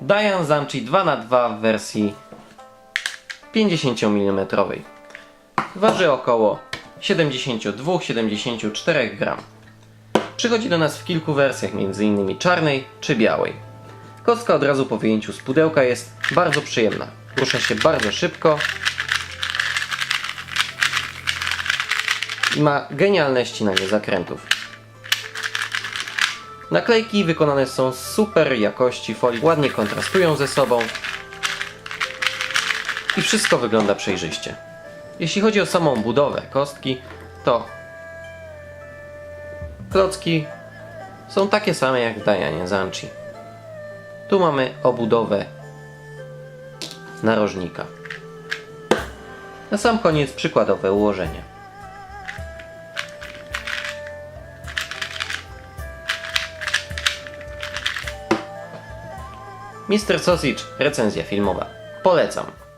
Diane Zanchi 2x2 w wersji 50 mm. Waży około 72-74 gram. Przychodzi do nas w kilku wersjach, m.in. czarnej czy białej. Kostka od razu po wyjęciu z pudełka jest bardzo przyjemna. Rusza się bardzo szybko i ma genialne ścinanie zakrętów. Naklejki wykonane są z super jakości folii, ładnie kontrastują ze sobą i wszystko wygląda przejrzyście. Jeśli chodzi o samą budowę kostki, to klocki są takie same jak w Dianie Zanchi. Tu mamy obudowę narożnika. Na sam koniec przykładowe ułożenie. Mr. Sausage recenzja filmowa. Polecam.